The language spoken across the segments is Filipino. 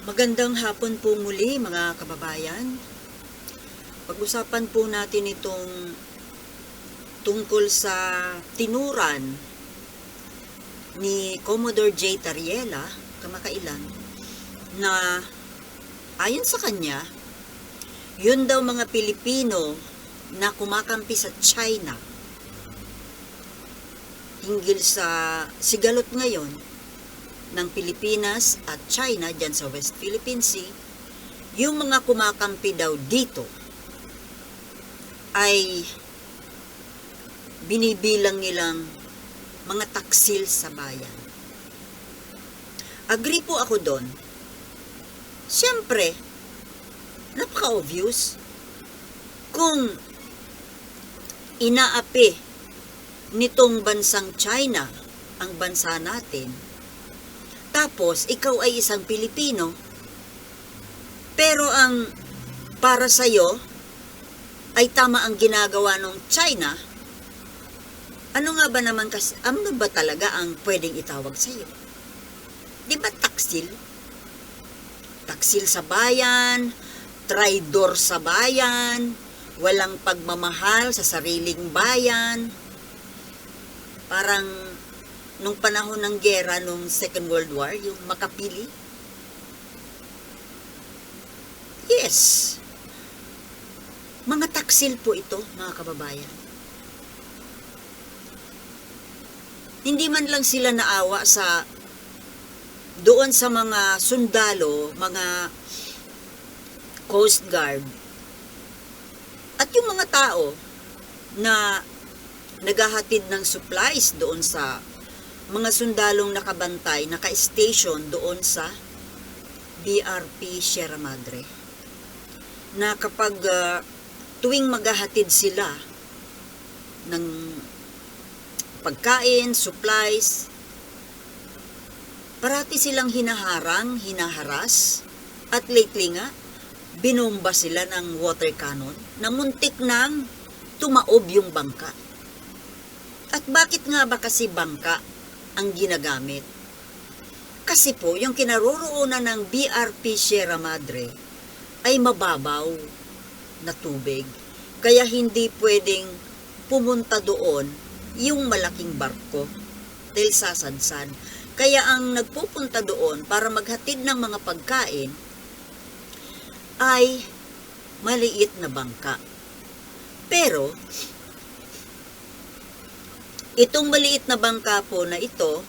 Magandang hapon po muli mga kababayan. Pag-usapan po natin itong tungkol sa tinuran ni Commodore J. Tariela kamakailan na ayon sa kanya, yun daw mga Pilipino na kumakampi sa China hinggil sa sigalot ngayon ng Pilipinas at China dyan sa West Philippine Sea, yung mga kumakampi daw dito ay binibilang nilang mga taksil sa bayan. Agree po ako doon. Siyempre, napaka-obvious kung inaapi nitong bansang China ang bansa natin, tapos ikaw ay isang Pilipino, pero ang para sa'yo ay tama ang ginagawa ng China, ano nga ba naman kasi, ano ba talaga ang pwedeng itawag sa'yo? Di ba taksil? Taksil sa bayan, traidor sa bayan, walang pagmamahal sa sariling bayan. Parang nung panahon ng gera nung Second World War, yung makapili. Yes. Mga taksil po ito, mga kababayan. Hindi man lang sila naawa sa doon sa mga sundalo, mga Coast Guard, at yung mga tao na naghahatid ng supplies doon sa mga sundalong nakabantay, naka-station doon sa BRP Sierra Madre. Na kapag ah, tuwing maghahatid sila ng pagkain, supplies, parati silang hinaharang, hinaharas, at lately nga, binomba sila ng water cannon na muntik nang tumaob yung bangka. At bakit nga ba kasi bangka ang ginagamit? Kasi po, yung kinaroroonan ng BRP Sierra Madre ay mababaw na tubig. Kaya hindi pwedeng pumunta doon yung malaking barko dahil sasadsan. Kaya ang nagpupunta doon para maghatid ng mga pagkain ay maliit na bangka. Pero, itong maliit na bangka po na ito,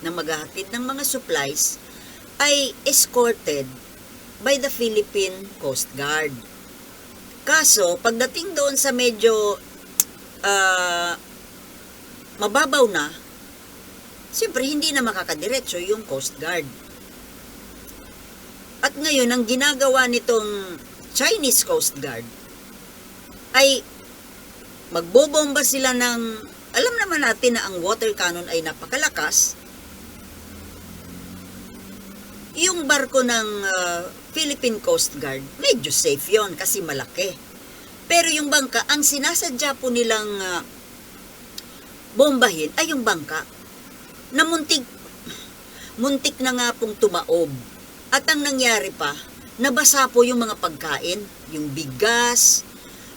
na maghahatid ng mga supplies, ay escorted by the Philippine Coast Guard. Kaso, pagdating doon sa medyo ah, mababaw na, siyempre hindi na makakadiretso yung Coast Guard. At ngayon, ang ginagawa nitong Chinese Coast Guard ay magbobomba sila ng, alam naman natin na ang water cannon ay napakalakas, yung barko ng ah, Philippine Coast Guard, medyo safe yon kasi malaki. Pero yung bangka, ang sinasadya po nilang ah, bombahin ay yung bangka na muntik, muntik na nga pong tumaob. At ang nangyari pa, nabasa po yung mga pagkain, yung bigas,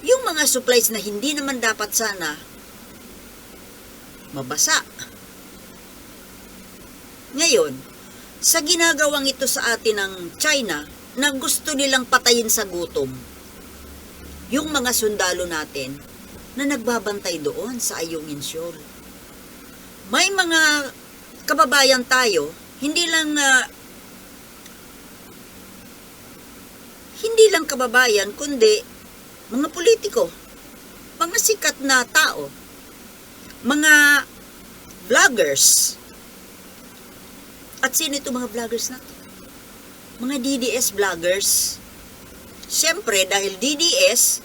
yung mga supplies na hindi naman dapat sana mabasa. Ngayon, sa ginagawang ito sa atin ng China, na gusto nilang patayin sa gutom, yung mga sundalo natin na nagbabantay doon sa Ayungin Shoal. May mga kababayan tayo, hindi lang ah, hindi lang kababayan, kundi mga politiko, mga sikat na tao, mga vloggers. At sino ito mga vloggers na to? Mga DDS vloggers. Siyempre, dahil DDS,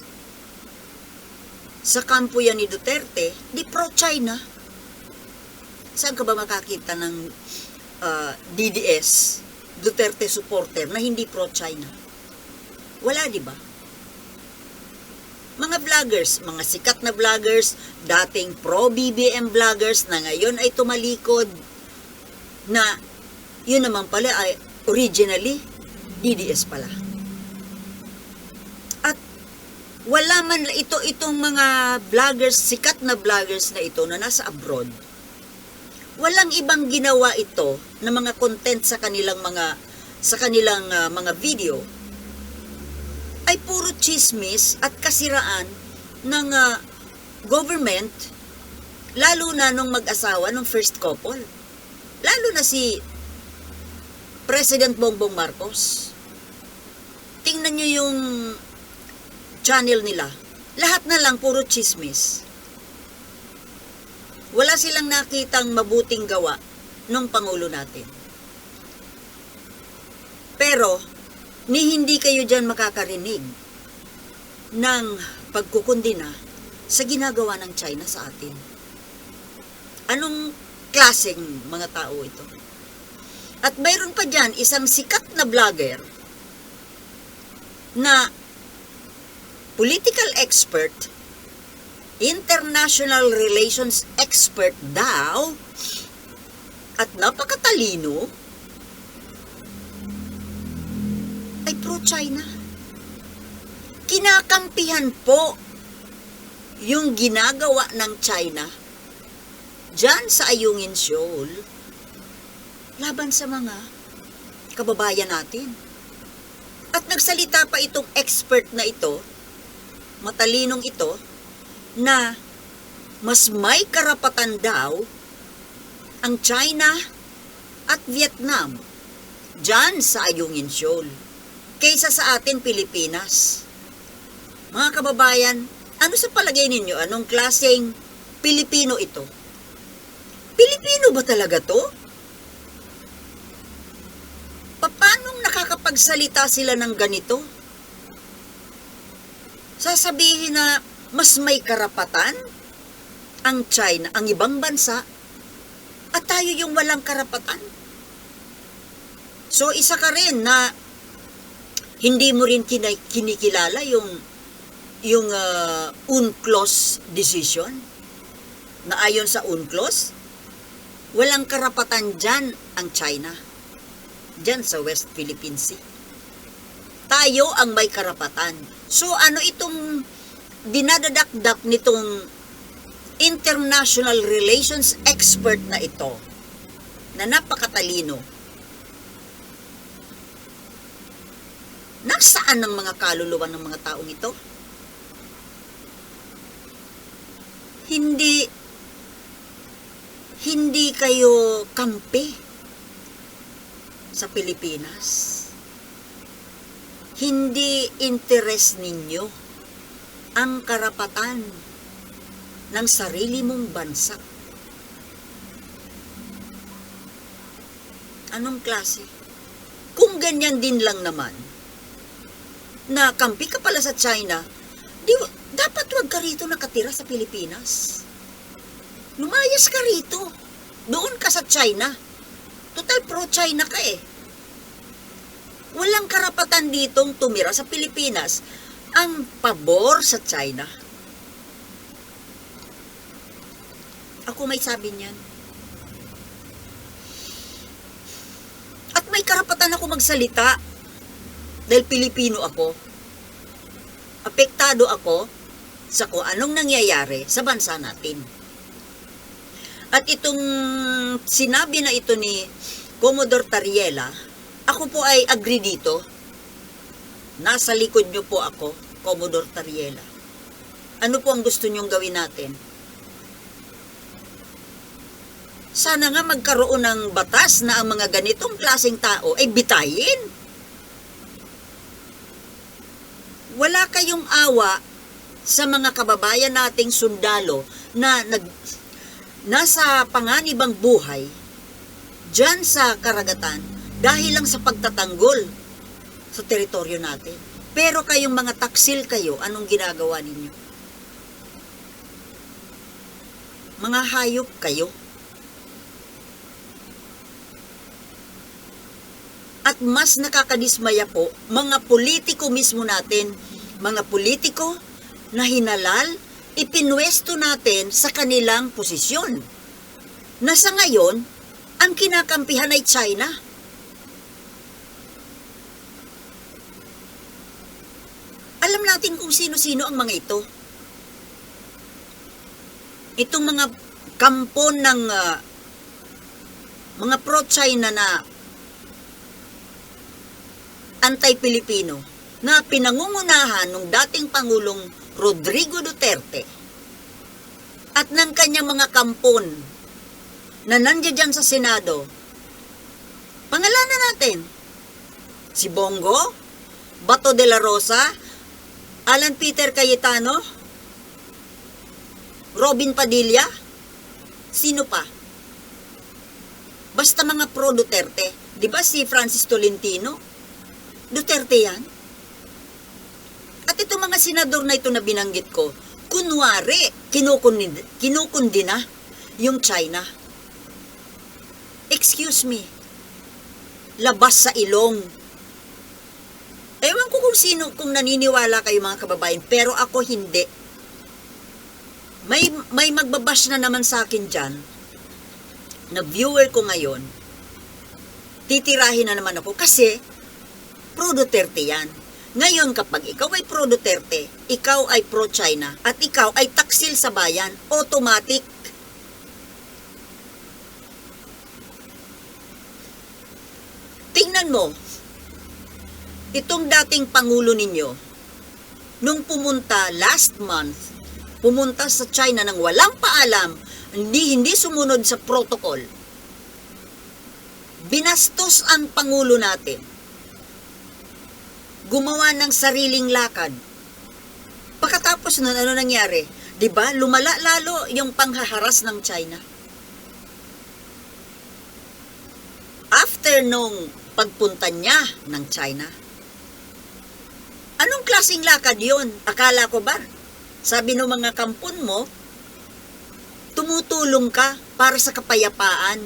sa kampo yan ni Duterte, di pro-China. Saan ka ba makakita ng ah, DDS, Duterte supporter, na hindi pro-China? Wala, di ba? Mga vloggers, mga sikat na vloggers, dating pro-BBM vloggers na ngayon ay tumalikod na yun naman pala ay originally, DDS pala. At wala man ito itong mga vloggers, sikat na vloggers na ito na nasa abroad. Walang ibang ginawa ito na mga content sa kanilang mga sa kanilang ah, mga video ay puro chismis at kasiraan ng ah, government lalo na nung mag-asawa nung first couple. Lalo na si President Bongbong Marcos. Tingnan nyo yung channel nila. Lahat na lang puro chismis. Wala silang nakitang mabuting gawa nung Pangulo natin. Pero, ni hindi kayo dyan makakarinig ng pagkukundina sa ginagawa ng China sa atin. Anong klaseng mga tao ito? At mayroon pa dyan isang sikat na vlogger na political expert, international relations expert daw, at napakatalino, ay pro-China. Kinakampihan po yung ginagawa ng China dyan sa Ayungin Shoal laban sa mga kababayan natin. At nagsalita pa itong expert na ito, matalinong ito, na mas may karapatan daw ang China at Vietnam dyan sa Ayungin Shoal kaysa sa atin Pilipinas. Mga kababayan, ano sa palagay ninyo? Anong klaseng Pilipino ito? Pilipino ba talaga to? Paano nakakapagsalita sila ng ganito? Sasabihin na mas may karapatan ang China, ang ibang bansa, at tayo yung walang karapatan. So, isa ka rin na hindi mo rin kinikilala yung yung uh, UNCLOS decision na ayon sa UNCLOS, walang karapatan dyan ang China. Dyan sa West Philippine Sea. Tayo ang may karapatan. So ano itong dinadadakdak nitong international relations expert na ito na napakatalino Nasaan ang mga kaluluwa ng mga taong ito? Hindi hindi kayo kampi sa Pilipinas. Hindi interes ninyo ang karapatan ng sarili mong bansa. Anong klase? Kung ganyan din lang naman, na kampi ka pala sa China, di, dapat wag ka rito nakatira sa Pilipinas. Lumayas ka rito. Doon ka sa China. Total pro-China ka eh. Walang karapatan ditong tumira sa Pilipinas ang pabor sa China. Ako may sabi niyan. At may karapatan ako magsalita dahil Pilipino ako. Apektado ako sa kung anong nangyayari sa bansa natin. At itong sinabi na ito ni Commodore Tariela, ako po ay agree dito. Nasa likod niyo po ako, Commodore Tariela. Ano po ang gusto niyong gawin natin? Sana nga magkaroon ng batas na ang mga ganitong klaseng tao ay bitayin. Wala kayong awa sa mga kababayan nating sundalo na nag, nasa panganibang buhay dyan sa karagatan dahil lang sa pagtatanggol sa teritoryo natin. Pero kayong mga taksil kayo, anong ginagawa ninyo? Mga hayop kayo. At mas nakakadismaya po, mga politiko mismo natin, mga politiko na hinalal, ipinwesto natin sa kanilang posisyon. Na sa ngayon, ang kinakampihan ay China. Alam natin kung sino-sino ang mga ito. Itong mga kampo ng uh, mga pro-China na anti-Pilipino na pinangungunahan ng dating Pangulong Rodrigo Duterte at ng kanyang mga kampon na nandiyan sa Senado. Pangalanan natin, si Bongo, Bato de la Rosa, Alan Peter Cayetano, Robin Padilla, sino pa? Basta mga pro Duterte. Di ba si Francis Tolentino? Duterte yan. At itong mga senador na ito na binanggit ko, kunwari, kinukundi, kinukundi na yung China. Excuse me, labas sa ilong. Ewan ko kung sino, kung naniniwala kayo mga kababayan, pero ako hindi. May, may magbabash na naman sa akin dyan, na viewer ko ngayon, titirahin na naman ako kasi pro Duterte yan. Ngayon kapag ikaw ay pro Duterte, ikaw ay pro China, at ikaw ay taksil sa bayan, automatic. Tingnan mo, itong dating pangulo ninyo, nung pumunta last month, pumunta sa China nang walang paalam, hindi hindi sumunod sa protocol. Binastos ang pangulo natin. Gumawa ng sariling lakad. Pagkatapos nun, ano nangyari? 'Di ba? Lumala lalo yung panghaharas ng China. After nung pagpunta niya ng China, anong klaseng lakad yon? Akala ko ba sabi ng mga kampon mo, tumutulong ka para sa kapayapaan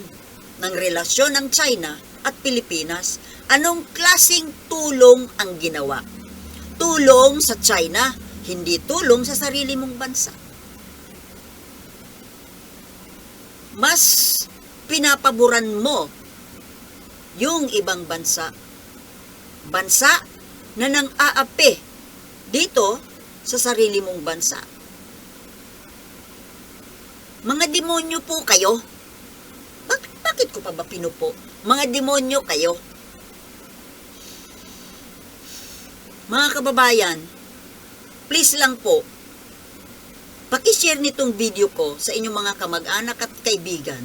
ng relasyon ng China at Pilipinas. Anong klasing tulong ang ginawa? Tulong sa China, hindi tulong sa sarili mong bansa. Mas pinapaboran mo yung ibang bansa. Bansa na nang aapi dito sa sarili mong bansa. Mga demonyo po kayo. Bak- bakit ko pa ba pinupo? Mga demonyo kayo. Mga kababayan, please lang po, pakishare nitong video ko sa inyong mga kamag-anak at kaibigan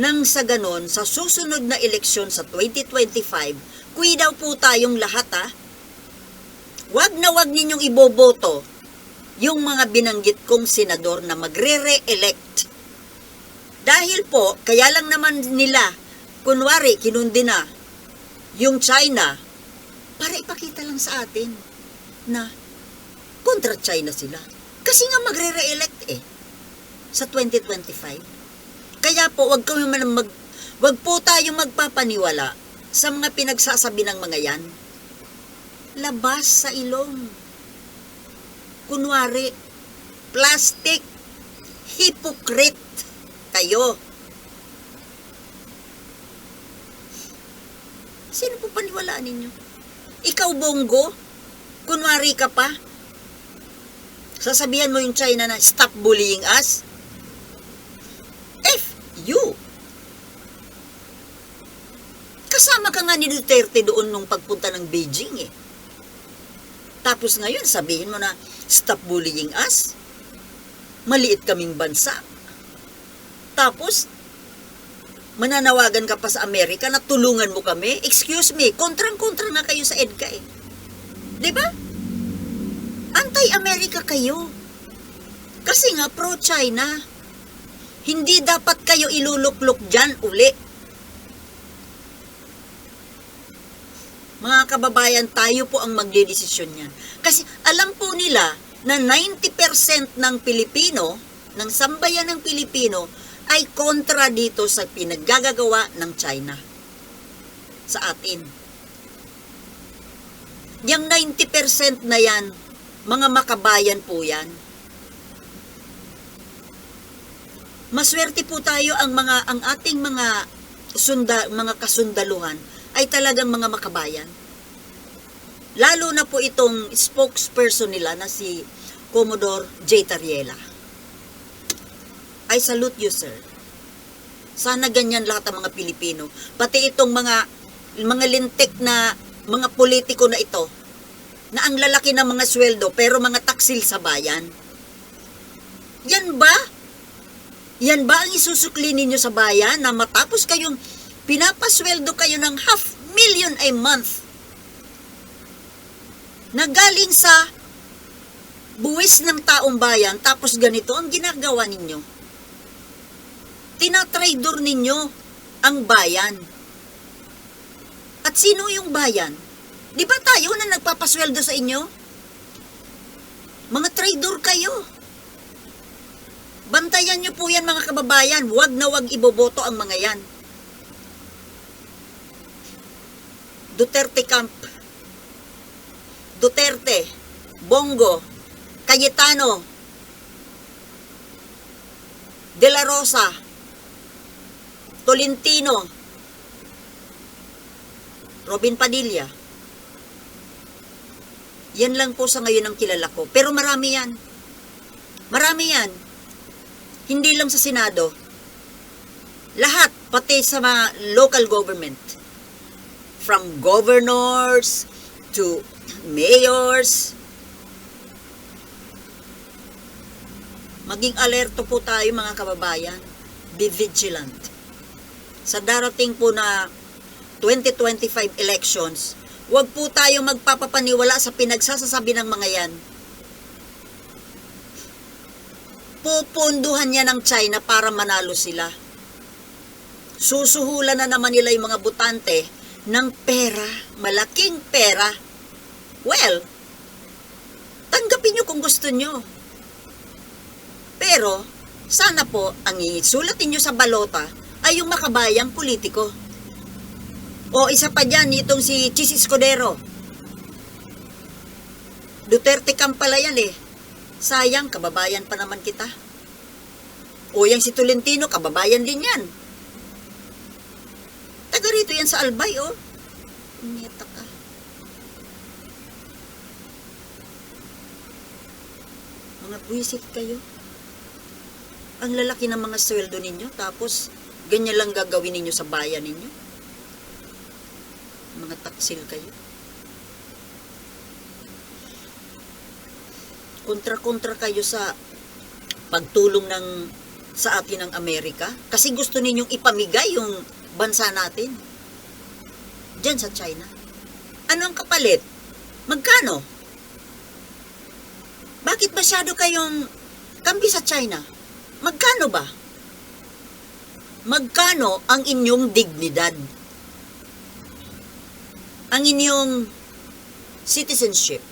nang sa ganon, sa susunod na eleksyon sa 2025, kuwi po tayong lahat ha, wag na wag ninyong iboboto yung mga binanggit kong senador na magre-re-elect. Dahil po, kaya lang naman nila, kunwari, kinundi na yung China, para ipakita lang sa atin na kontra China sila. Kasi nga magre-re-elect eh sa 2025. Kaya po, wag kami man mag wag po tayo magpapaniwala sa mga pinagsasabi ng mga yan. Labas sa ilong. Kunwari, plastic, hypocrite kayo. Sino po paniwalaan ninyo? Ikaw, Bongo? Kunwari ka pa? Sasabihan mo yung China na, stop bullying us? F you. Kasama ka nga ni Duterte doon nung pagpunta ng Beijing eh. Tapos ngayon, sabihin mo na, stop bullying us? Maliit kaming bansa. Tapos, mananawagan ka pa sa Amerika na tulungan mo kami? Excuse me, kontrang-kontra nga kayo sa EDCA eh. Ba? Anti-America kayo. Kasi nga pro-China. Hindi dapat kayo iluluklok dyan uli. Mga kababayan, tayo po ang magdidesisyon niyan. Kasi alam po nila na 90% ng Pilipino, ng sambayan ng Pilipino, ay kontra dito sa pinaggagawa ng China sa atin. Yung 90% na yan, mga makabayan po yan. Maswerte po tayo ang mga ang ating mga sunda, mga kasundaluhan ay talagang mga makabayan. Lalo na po itong spokesperson nila na si Commodore J. Tariela. I salute you, sir. Sana ganyan lahat ng mga Pilipino. Pati itong mga mga lintik na mga politiko na ito na ang lalaki ng mga sweldo pero mga taksil sa bayan. Yan ba? Yan ba ang isusukli ninyo sa bayan na matapos kayong pinapasweldo kayo ng half million a month na galing sa buwis ng taong bayan tapos ganito ang ginagawa ninyo? Tinatraidor ninyo ang bayan. At sino yung bayan? Di ba tayo na nagpapasweldo sa inyo? Mga traidor kayo. Bantayan nyo po yan mga kababayan. Huwag na huwag iboboto ang mga yan. Duterte Camp. Duterte. Bongo. Cayetano. De La Rosa. Tolentino. Robin Padilla. Yan lang po sa ngayon ang kilala ko. Pero marami yan. Marami yan. Hindi lang sa Senado. Lahat, pati sa mga local government. From governors to mayors. Maging alerto po tayo mga kababayan. Be vigilant. Sa darating po na 2025 elections, Huwag po tayo magpapapaniwala sa pinagsasasabi ng mga yan. Pupunduhan niya ng China para manalo sila. Susuhulan na naman nila yung mga butante ng pera, malaking pera. Well, tanggapin nyo kung gusto nyo. Pero, sana po, ang isulatin nyo sa balota ay yung makabayang politiko. O isa pa dyan, itong si Chis Escudero. Duterte Camp pala yan eh. Sayang, kababayan pa naman kita. O yang si Tolentino, kababayan din yan. Taga rito yan sa Albay, oh. Neta ka. Mga buwisit kayo. Ang lalaki ng mga sweldo ninyo, tapos ganyan lang gagawin ninyo sa bayan ninyo mga taksil kayo. Kontra-kontra kayo sa pagtulong ng sa atin ng Amerika kasi gusto ninyong ipamigay yung bansa natin. Diyan sa China. Ano ang kapalit? Magkano? Bakit masyado kayong kambi sa China? Magkano ba? Magkano ang inyong dignidad? ang inyong citizenship.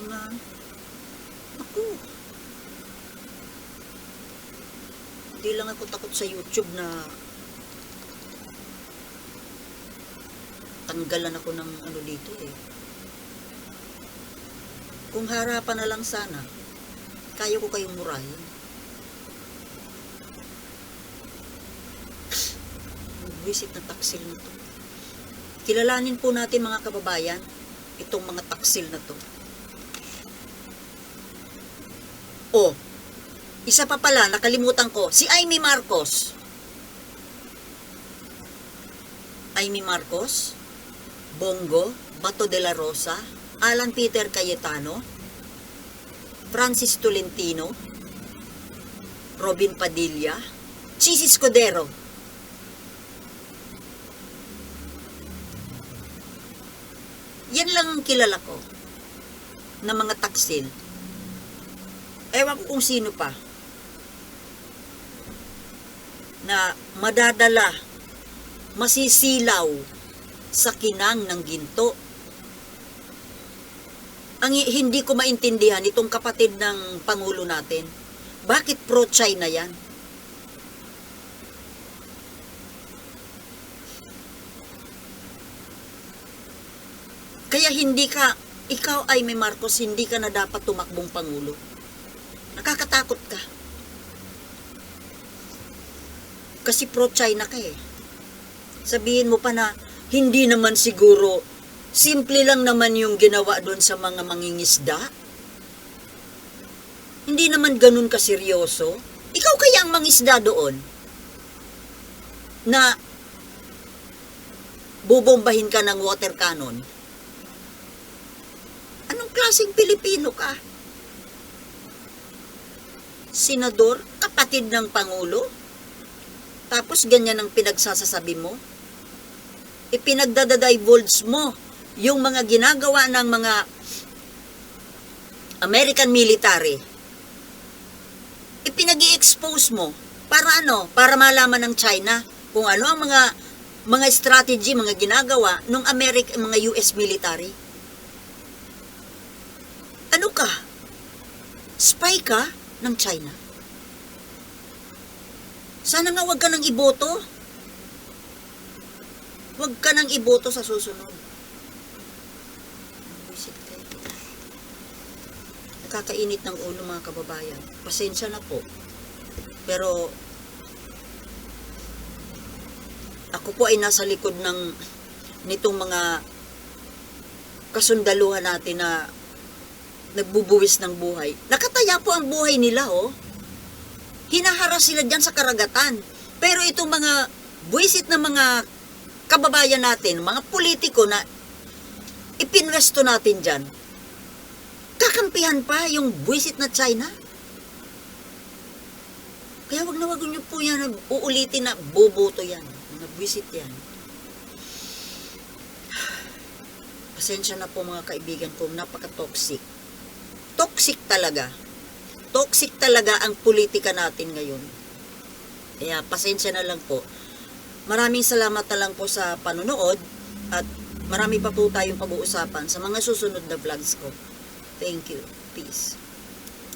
Mga, ako, hindi lang ako takot sa YouTube na tanggalan ako ng ano dito eh. Kung harapan na lang sana, kaya ko kayong murahin. visit na taksil na to. Kilalanin po natin mga kababayan, itong mga taksil na to. O, isa pa pala, nakalimutan ko, si Amy Marcos. Amy Marcos, Bongo, Bato de la Rosa, Alan Peter Cayetano, Francis Tolentino, Robin Padilla, Chis Escudero, Yan lang ang kilala ko na mga taksil. Ewan ko kung sino pa. Na madadala, masisilaw sa kinang ng ginto. Ang hi- hindi ko maintindihan itong kapatid ng Pangulo natin. Bakit pro-China yan? Kaya hindi ka, ikaw ay may Marcos, hindi ka na dapat tumakbong Pangulo. Nakakatakot ka. Kasi pro-China ka eh. Sabihin mo pa na, hindi naman siguro, simple lang naman yung ginawa doon sa mga mangingisda. Hindi naman ganun kaseryoso. Ikaw kaya ang mangisda doon? Na bubombahin ka ng water cannon? Anong klaseng Pilipino ka? Senador, kapatid ng Pangulo? Tapos ganyan ang pinagsasasabi mo? Ipinagdadadivulge mo yung mga ginagawa ng mga American military. ipinag expose mo. Para ano? Para malaman ng China kung ano ang mga mga strategy, mga ginagawa ng American, mga US military. Ano ka? Spy ka ng China? Sana nga wag ka nang iboto. Wag ka nang iboto sa susunod. Visit kayo. Nakakainit ng ulo mga kababayan. Pasensya na po. Pero ako po ay nasa likod ng nitong mga kasundaluhan natin na nagbubuwis ng buhay. Nakataya po ang buhay nila, oh. Hinaharas sila dyan sa karagatan. Pero itong mga buwisit na mga kababayan natin, mga politiko na ipinwesto natin dyan, kakampihan pa yung buwisit na China? Kaya wag na wag niyo po yan uulitin na boboto yan. Mga buwisit yan. Pasensya na po mga kaibigan ko, napaka-toxic. Toxic talaga. Toxic talaga ang politika natin ngayon. Kaya pasensya na lang po. Maraming salamat na lang po sa panonood at marami pa po tayong pag-uusapan sa mga susunod na vlogs ko. Thank you. Peace.